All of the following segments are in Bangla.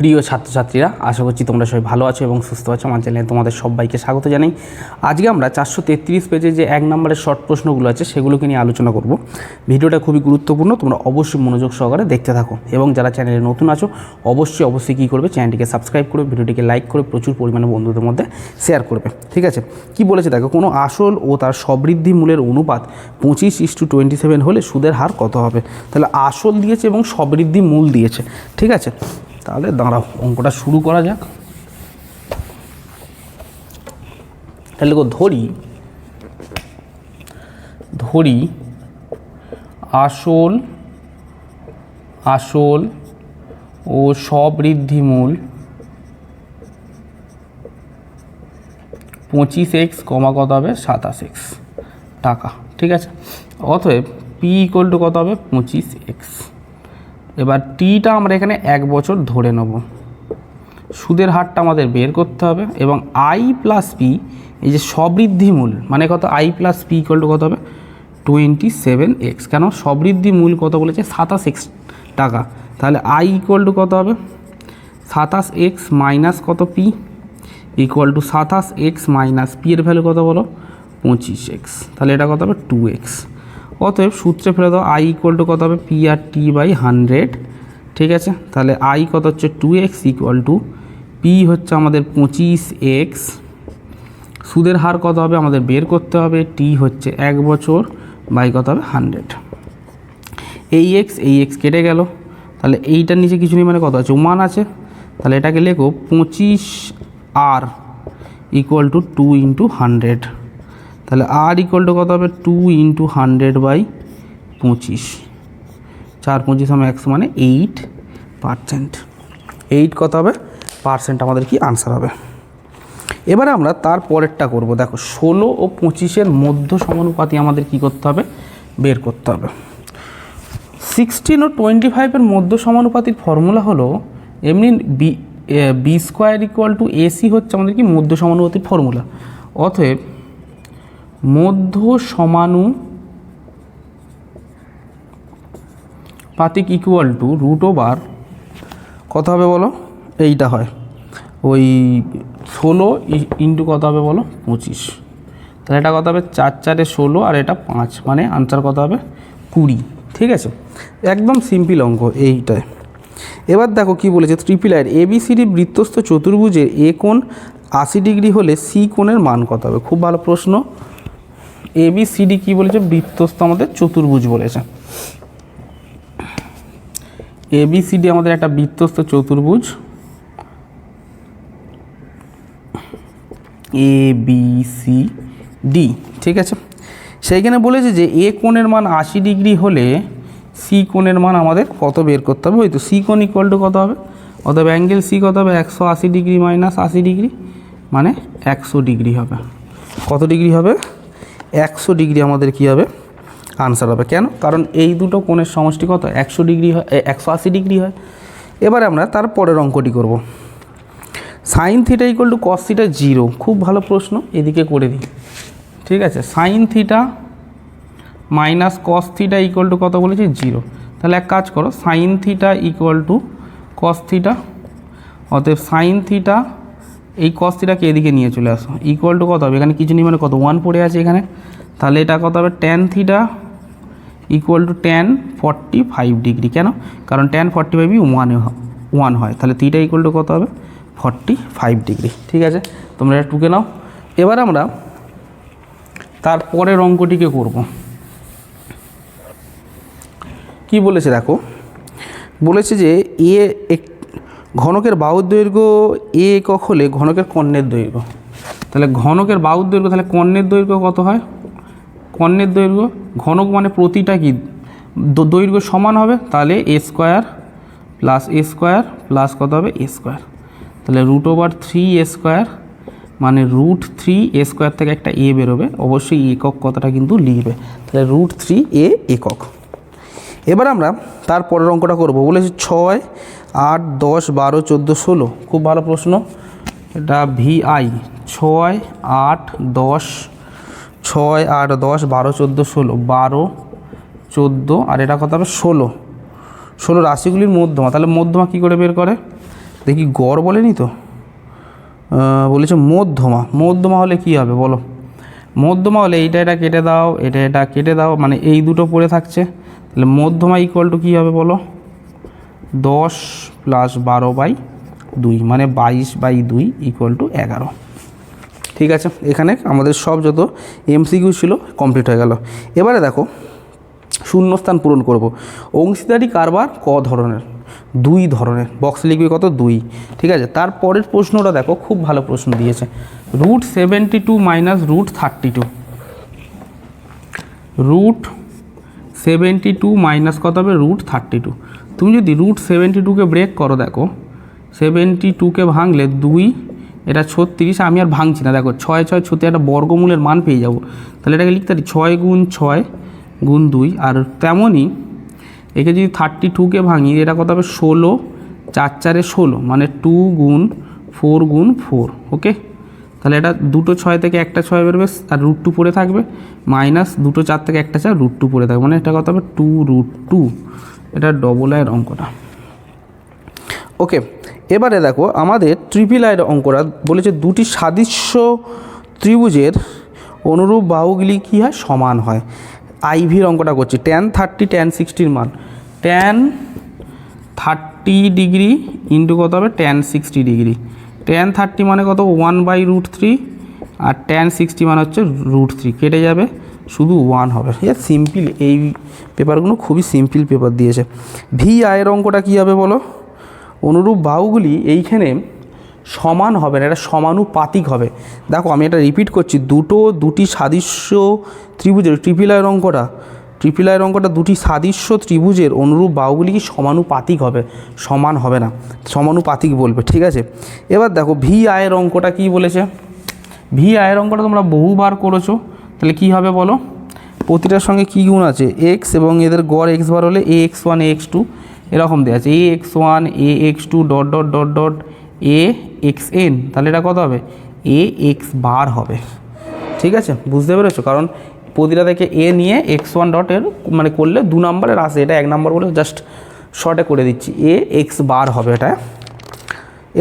প্রিয় ছাত্রছাত্রীরা, আশা করছি তোমরা সবাই ভালো আছো এবং সুস্থ আছো। আমার চ্যানেলে তোমাদের সবাইকে স্বাগত জানাই। আজকে আমরা চারশো তেত্রিশ পেজে যে এক নম্বরের শর্ট প্রশ্নগুলো আছে, সেগুলোকে নিয়ে আলোচনা করব। ভিডিওটা খুবই গুরুত্বপূর্ণ, তোমরা অবশ্যই মনোযোগ সহকারে দেখতে থাকো এবং যারা চ্যানেলে নতুন আছো, অবশ্যই অবশ্যই কী করবে, চ্যানেলটিকে সাবস্ক্রাইব করবে ভিডিওটিকে লাইক করে প্রচুর পরিমাণে বন্ধুদের মধ্যে শেয়ার করবে। ঠিক আছে? কি বলেছে? দেখো, কোনো আসল ও তার সবৃদ্ধি মূলের অনুপাত পঁচিশ ইস টু টোয়েন্টি সেভেন হলে সুদের হার কত হবে? তাহলে আসল দিয়েছে এবং সবৃদ্ধি মূল দিয়েছে। ঠিক আছে? তাহলে দাঁড়াও অঙ্কটা শুরু করা যাক। তাহলে ধরি ধরি, আসল আসল ও সবৃদ্ধিমূল পঁচিশ এক্স কমা কত হবে? সাতাশ এক্স। টাকা, ঠিক আছে? অতএব পি ইকুয়াল টু কত হবে? পঁচিশ এক্স। এবার টিটা আমরা এখানে এক বছর ধরে নেব। সুদের হারটা আমাদের বের করতে হবে এবং আই প্লাস পি, এই যে সবৃদ্ধি মূল মানে কত? I plus P equal to কত হবে? টোয়েন্টি সেভেন এক্স কেন? সবৃদ্ধি মূল কত বলেছে? সাতাশ এক্স টাকা। তাহলে আই ইকুয়াল টু কত হবে? সাতাশ এক্স মাইনাস কত পি ইকুয়াল টু সাতাশ এক্স মাইনাস পি এর ভ্যালু কত বলো? পঁচিশ এক্স তাহলে এটা কত হবে? টু এক্স অতএব সূত্রে ফেলে দাও আই ইকুয়াল টু কত হবে? P R T by hundred ঠিক আছে? তাহলে আই কত হচ্ছে? Two X equal to P হচ্ছে আমাদের পঁচিশ এক্স সুদের হার কত হবে? আমাদের বের করতে হবে। টি হচ্ছে এক বছর বাই কত হবে? হান্ড্রেড এই এক্স এই এক্স কেটে গেল। তাহলে এইটার নিচে কিছু নেই মানে কত আছে? ওমান আছে। তাহলে এটাকে লেখো পঁচিশ R equal to two into hundred তাহলে আর ইকুয়াল টু কত হবে? টু ইন্টু হান্ড্রেড বাই পঁচিশ। চার পঁচিশ আমার একশো মানে এইট পার্সেন্ট এইট কত হবে? পার্সেন্ট আমাদের কি আনসার হবে। এবারে আমরা তার পরেরটা করব। দেখো, ষোলো ও পঁচিশের মধ্য সমানুপাতি আমাদের কি করতে হবে? বের করতে হবে। সিক্সটিন ও টোয়েন্টি ফাইভের মধ্য সমানুপাতির ফর্মুলা হলো, এমনি B B square equal to AC হচ্ছে আমাদের কি? মধ্য সমানুপাতির ফর্মুলা অতএব মধ্য সমানু পাতিক ইকুয়াল টু রুট ওভার কত হবে বলো? এইটা হয়। ওই ষোলো ইন্টু কত হবে বলো? পঁচিশ। তাহলে এটা কত হবে? চার চারে ষোলো আর এটা পাঁচ। মানে আনসার কত হবে? কুড়ি। ঠিক আছে? একদম সিম্পল অঙ্ক এইটায় এবার দেখো কি বলেছে ট্রিপল আইয়ের এবিসিডি বৃত্তস্থ চতুর্ভুজের এ কোণ আশি ডিগ্রি হলে সি কোণের মান কত হবে? খুব ভালো প্রশ্ন। এবিসিডি কি বলেছে? বৃত্তস্থ আমাদের চতুর্ভুজ বলেছে। এবিসিডি আমাদের একটা বৃত্তস্থ চতুর্ভুজ। এ বি সি ডি ঠিক আছে? সেইখানে বলেছে যে এ কোণের মান আশি ডিগ্রি হলে সি কোণের মান আমাদের কত বের করতে হবে? ওই তো সি কোণ ইকুয়াল টু কত হবে? অতএব অ্যাঙ্গেল সি কত হবে? একশো আশি ডিগ্রি মাইনাস আশি ডিগ্রি মানে একশো ডিগ্রি হবে। কত ডিগ্রি হবে? একশো ডিগ্রি আমাদের কি হবে? আনসার হবে। কেন? কারণ এই দুটো কোণের সমষ্টি কত? একশো ডিগ্রি হয় একশো আশি ডিগ্রি হয়। এবারে আমরা তার পরের অঙ্কটি করব। Sine theta equal to cos theta zero খুব ভালো প্রশ্ন, এদিকে করে দিই। ঠিক আছে? Sine theta minus cos theta equal to কত বলেছি? জিরো তাহলে এক কাজ করো sine theta equal to cos theta অতএব সাইন থিটা এই কস থিটাকে এদিকে নিয়ে চলে আসো। ইকুয়াল টু কত হবে? এখানে কিছু নেই মানে কত? ওয়ান পড়ে আছে এখানে। তাহলে এটা কত হবে? Tan theta equal to tan forty five degree কেন? কারণ ট্যান ফর্টি ফাইভই ওয়ানে ওয়ান হয়। তাহলে থিটা ইকুয়াল টু কত হবে? ফর্টি ফাইভ ডিগ্রি ঠিক আছে? তোমরা এটা টুকে নাও। এবার আমরা তারপরের অঙ্কটিকে করব। কি বলেছে? দেখো। বলেছে যে এ এক ঘনকের বাহুর দৈর্ঘ্য এ একক হলে ঘনকের কর্ণের দৈর্ঘ্য। তাহলে ঘনকের বাহুর দৈর্ঘ্য, তাহলে কর্ণের দৈর্ঘ্য কত হয়? কর্ণের দৈর্ঘ্য, ঘনক মানে প্রতিটা কি? দৈর্ঘ্য সমান হবে, তাহলে A square plus A square plus কত হবে? A square. তাহলে root over three A square মানে রুট থ্রি এ স্কোয়ার থেকে একটা এ বেরোবে, অবশ্যই একক কথাটা কিন্তু লিখবে। তাহলে রুট থ্রি এ একক। এবার আমরা তার পরের অঙ্কটা করব। বলেছি ছয়, আট, দশ, বারো, চোদ্দ, ষোলো। খুব ভালো প্রশ্ন। এটা ভিআই ছয়, আট, দশ, ছয়, আট, দশ, বারো, চোদ্দ, ষোলো। বারো, চোদ্দ, আর এটা কত হবে? ষোলো। ষোলো রাশিগুলির মধ্যমা। তাহলে মধ্যমা কী করে বের করে? দেখি, গড় বলেনি তো? বলেছে মধ্যমা। মধ্যমা হলে কি হবে বলো? মধ্যমা হলে এইটা, এটা কেটে দাও, এটা এটা কেটে দাও। মানে এই দুটো পড়ে থাকছে। তাহলে মধ্যমা ইকুয়াল টু কী হবে বলো? দশ প্লাস বারো বাই দুই মানে বাইশ বাই দুই ইকুয়াল টু এগারো। ঠিক আছে, এখানে আমাদের সব যত এমসিকিউ ছিল কমপ্লিট হয়ে গেল। এবারে দেখো, শূন্যস্থান পূরণ করব। অংশীদারি কারবার ক ধরনের? দুই ধরনের। বক্স লিখবে কত? দুই। ঠিক আছে তারপরের প্রশ্নটা দেখো, খুব ভালো প্রশ্ন দিয়েছে। Root seventy two minus root thirty two root seventy two minus কত হবে? রুট থার্টি টু তুমি যদি রুট সেভেন্টি টুকে ব্রেক করো, দেখো সেভেন্টি টুকে ভাঙলে দুই, এটা ছত্রিশ, আমি আর ভাঙছি না। দেখো, ছয় ছয়, ছত্রিশ, একটা বর্গমূলের মান পেয়ে যাব। তাহলে এটাকে লিখতে পারি ছয় গুণ ছয় গুণ দুই। আর তেমনই একে যদি থার্টি টুকে ভাঙি, এটা কত হবে? ষোলো, চার চারে ষোলো মানে টু গুণ ফোর গুণ ফোর ওকে তাহলে এটা দুটো ছয় থেকে একটা ছয় বেরোবে আর রুট টু পড়ে থাকবে। মাইনাস দুটো চার থেকে একটা চার রুট টু পড়ে থাকবে। মানে এটা কত হবে টু রুট টু এটা ডবল আয়ের অঙ্কটা। ওকে এবারে দেখো আমাদের ট্রিপল আয়ের অঙ্কটা বলেছে দুটি সাদৃশ্য ত্রিভুজের অনুরূপ বাহুগুলি কী হয়? সমান হয়। আইভির অঙ্কটা করছি। ট্যান থার্টি ট্যান সিক্সটির মান। ট্যান থার্টি ডিগ্রি ইন্টু কত হবে? Tan sixty degree tan thirty মানে কত? ওয়ান বাই রুট থ্রি আর ট্যান সিক্সটি মানে হচ্ছে রুট থ্রি কেটে যাবে, শুধু ওয়ান হবে। ঠিক আছে? সিম্পল এই পেপারগুলো খুবই সিম্পল পেপার দিয়েছে। ভি আয়ের অঙ্কটা কী হবে বলো? অনুরূপ বাহুগুলি এইখানে সমান হবে না, এটা সমানুপাতিক হবে। দেখো, আমি এটা রিপিট করছি। দুটো, দুটি সাদৃশ্য ত্রিভুজের ট্রিপল আয়ের অঙ্কটা। ট্রিপল আয়ের অঙ্কটা দুটি সাদৃশ্য ত্রিভুজের অনুরূপ বাহুগুলি কি সমানুপাতিক হবে? সমান হবে না। সমানুপাতিক বলবে, ঠিক আছে? এবার দেখো, ভি আয়ের অঙ্কটা কি বলেছে? ভি আয়ের অঙ্কটা তোমরা বহুবার করেছ, তাহলে কি হবে বলো? প্রতিটার সঙ্গে কী গুণ আছে? এক্স এবং এদের গড় এক্স বার হলে A X one X two, এরকম দেওয়া আছে। A X one, A X two dot dot dot dot A X N, তাহলে এটা কত হবে? এ এক্স বার হবে। ঠিক আছে? বুঝতে পেরেছ? কারণ প্রতিটা থেকে এ নিয়ে এক্স ওয়ান ডটের মানে করলে দু নম্বরের আসে। এটা এক নম্বর বলে জাস্ট শর্টে করে দিচ্ছি। এ এক্স বার হবে এটা।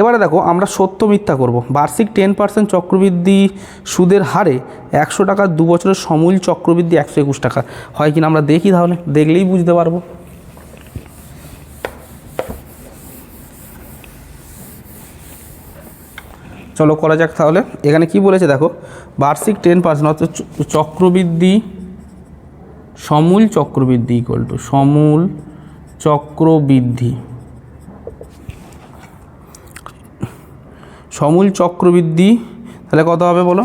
এবারে দেখো, আমরা সত্য মিথ্যা করব। বার্ষিক টেন পার্সেন্ট চক্রবৃদ্ধি সুদের হারে একশো টাকা দু বছরের সমূল চক্রবৃদ্ধি একশো একুশ টাকা। হয় কিনা আমরা দেখি তাহলে, দেখলেই বুঝতে পারব। চলো করা যাক তাহলে। এখানে কি বলেছে দেখো, বার্ষিক টেন পার্সেন্ট অর্থাৎ চক্রবৃদ্ধি, সমূল চক্রবৃদ্ধি ইকুয়াল টু সমূল চক্রবৃদ্ধি। সমূল চক্রবৃদ্ধি, তাহলে কত হবে বলো?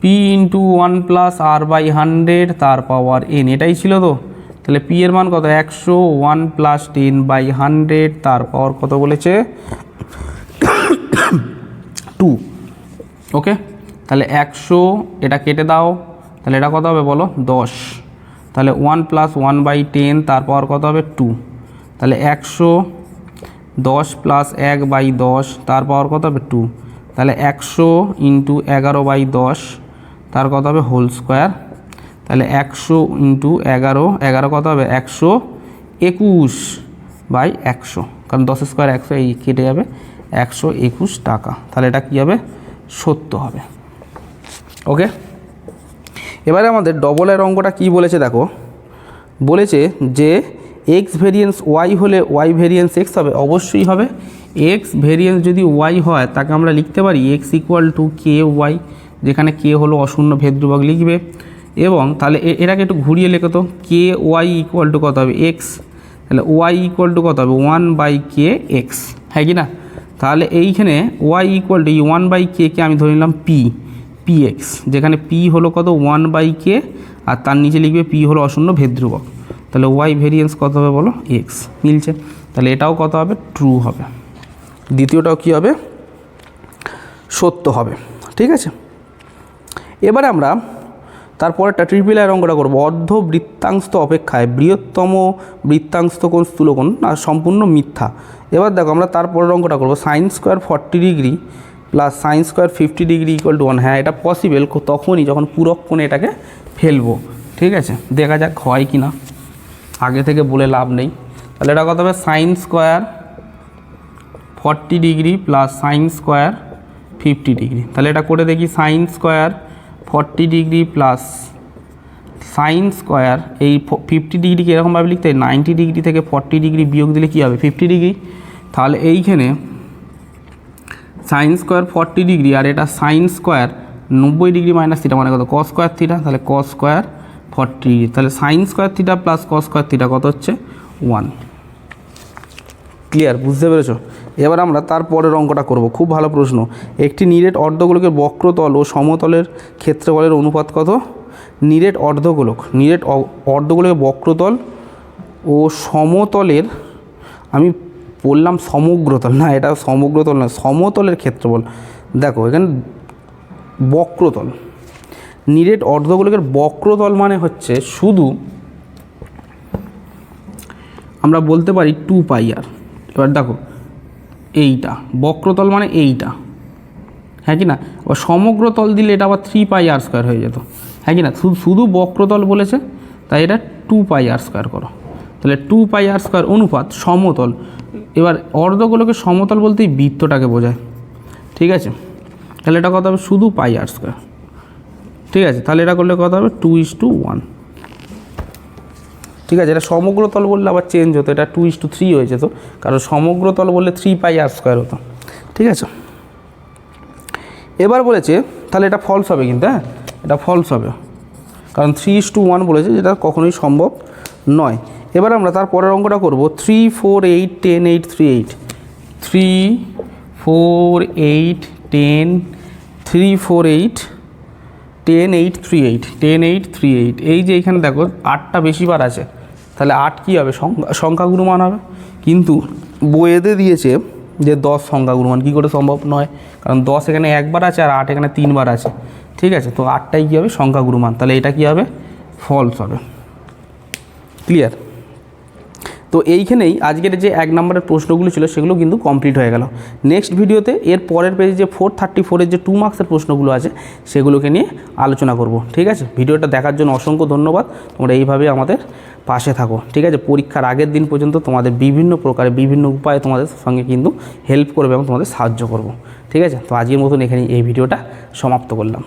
P into one plus R by hundred তার পাওয়ার এন এটাই ছিল তো? তাহলে পি এর মান কত? একশো one plus ten by hundred তার পাওয়ার কত বলেছে? টু ওকে তাহলে একশো, এটা কেটে দাও। তাহলে এটা কত হবে বলো? দশ। তাহলে one plus one by ten তার পাওয়ার কত হবে? টু তাহলে একশো, দশ প্লাস এক বাই দশ, তার পাওয়ার কত হবে? টু তাহলে একশো ইন্টু এগারো বাই দশ, তার কত হবে? হোল স্কোয়ার তাহলে একশো ইন্টু এগারো এগারো কত হবে? একশো একুশ বাই একশো। কারণ দশ স্কোয়ার একশো, এই কেটে যাবে। একশো একুশ টাকা। তাহলে এটা কী হবে? সত্য হবে। ওকে? এবারে আমাদের ডবল এর অঙ্কটা কী বলেছে দেখো। বলেছে যে এক্স ভেরিয়েন্স ওয়াই হলে ওয়াই ভেরিয়েন্স এক্স হবে, অবশ্যই হবে। এক্স ভেরিয়েন্স যদি ওয়াই হয়, তাকে আমরা লিখতে পারি X equal to K Y যেখানে কে হলো অশূন্য ভেদ্রভাগ লিখবে। এবং তাহলে এটাকে একটু ঘুরিয়ে লেখো তো কে ওয়াই ইকুয়াল টু কত হবে? এক্স তাহলে ওয়াই ইকুয়াল টু কত হবে? ওয়ান বাই কে এক্স হ্যাঁ কি না? তাহলে এইখানে Y equal to one by K K আমি ধরে নিলাম পি পি এক্স যেখানে পি হলো কত? ওয়ান বাই কে আর তার নিচে লিখবে পি হলো অশূন্য ভেদ্রুবক। তাহলে ওয়াই ভেরিয়েন্স কত হবে বলো? এক্স মিলছে। তাহলে এটাও কত হবে? ট্রু হবে। দ্বিতীয়টাও কী হবে? সত্য হবে। ঠিক আছে? এবারে আমরা তারপরেরটা ট্রিপল আয়ের অঙ্কটা করব। অর্ধ বৃত্তাংশ অপেক্ষায়, বৃহত্তম বৃত্তাংশ কোণ স্থূলকোণ, না, সম্পূর্ণ মিথ্যা। এবার দেখো আমরা তারপরের অঙ্কটা করব। Sine square forty degree plus sine square fifty degree equal to one. হ্যাঁ এটা পসিবল তখনই যখন পূরক কোণে এটাকে ফেলব। ঠিক আছে? দেখা যাক হয় কি না। আগে থেকে বলে লাভ নেই। তাহলে এটা কত হবে? Sine square forty degree plus sine square fifty degree. তাহলে এটা করে দেখি sine square forty degree plus sine square এই ফিফটি ডিগ্রিকে এরকমভাবে লিখতে নাইনটি ডিগ্রি থেকে ফর্টি ডিগ্রি বিয়োগ দিলে কী হবে? ফিফটি ডিগ্রি তাহলে এইখানে সাইন স্কোয়ার ফর্টি ডিগ্রি আর এটা সাইন স্কোয়ার নব্বই ডিগ্রি মাইনাস থিটা মানে কত? কস স্কোয়ার থিটা তাহলে কস স্কোয়ার ফর্টি ডিগ্রি তাহলে sine square theta plus cos square theta কত হচ্ছে? ওয়ান ক্লিয়ার বুঝতে পেরেছ? এবার আমরা তার পরের অঙ্কটা করব। খুব ভালো প্রশ্ন। একটি নিরেট অর্ধগোলকের বক্রতল ও সমতলের ক্ষেত্রফলের অনুপাত কত? নিরেট অর্ধগোলক। নিরেট অর্ধগোলকের বক্রতল ও সমতলের, আমি বললাম সমগ্রতল, না এটা সমগ্রতল না সমতলের ক্ষেত্রফল। দেখো, এখানে বক্রতল। নিরেট অর্ধগোলকের বক্রতল মানে হচ্ছে শুধু আমরা বলতে পারি টু পাই আর এবার দেখো এইটা। বক্রতল মানে এইটা। হ্যাঁ কি না? ও সমগ্র তল দিলে এটা আবার থ্রি পাই আর স্কোয়ার হয়ে যেত। হ্যাঁ কি না? শুধু বক্রতল বলেছে, তাই এটা টু পাই আর স্কোয়ার করো। তাহলে টু পাই আর স্কোয়ার অনুপাত সমতল। এবার অর্ধগোলকে সমতল বলতে এই বৃত্তটাকে বোঝায়। ঠিক আছে? তাহলে এটা কত হবে? শুধু পাই আর স্কোয়ার ঠিক আছে? তাহলে এটা করলে কত হবে? টু ইস টু ওয়ান ঠিক আছে, এটা সমগ্র তল বললে আবার চেঞ্জ হতো, এটা টু ইস টু থ্রি হয়ে যেত কারণ সমগ্র তল বললে থ্রি পাই আর স্কোয়ার হতো। ঠিক আছে? এবার বলেছে, তাহলে এটা ফলস হবে কিন্তু হ্যাঁ? এটা ফলস হবে। কারণ থ্রি ইস টু ওয়ান বলেছে, যেটা কখনোই সম্ভব নয়। এবার আমরা তার পরের অঙ্কটা করব three four eight ten eight three eight three four eight ten three four eight ten eight three eight ten eight three eight এই যে এখানে দেখো, আটটা বেশি বার আছে। তাহলে আট কী হবে? সংখ্যা, সংখ্যাগুরু মান হবে। কিন্তু বইয়েতে দিয়েছে যে দশ সংখ্যাগুরু মান। কী করে সম্ভব নয়? কারণ দশ এখানে একবার আছে আর আট এখানে তিনবার আছে। ঠিক আছে? তো আটটাই কী হবে? সংখ্যাগুরু মান। তাহলে এটা কী হবে? ফলস হবে। ক্লিয়ার তো এইখানেই আজকের যে এক নম্বরের প্রশ্নগুলো ছিল সেগুলো কিন্তু কমপ্লিট হয়ে গেল। নেক্সট ভিডিওতে এর পরের পেজে যে ফোর থার্টি ফোরের যে টু মার্কসের প্রশ্নগুলো আছে, সেগুলোকে নিয়ে আলোচনা করব। ঠিক আছে? ভিডিওটা দেখার জন্য অসংখ্য ধন্যবাদ। তোমরা এইভাবে আমাদের পাশে থাকো, ঠিক আছে? পরীক্ষার আগের দিন পর্যন্ত তোমাদের বিভিন্ন প্রকারে বিভিন্ন উপায়ে তোমাদের সঙ্গে কিন্তু হেল্প করবে এবং তোমাদের সাহায্য করব, ঠিক আছে? তো আজকের মতন এখানে এই ভিডিওটা সমাপ্ত করলাম।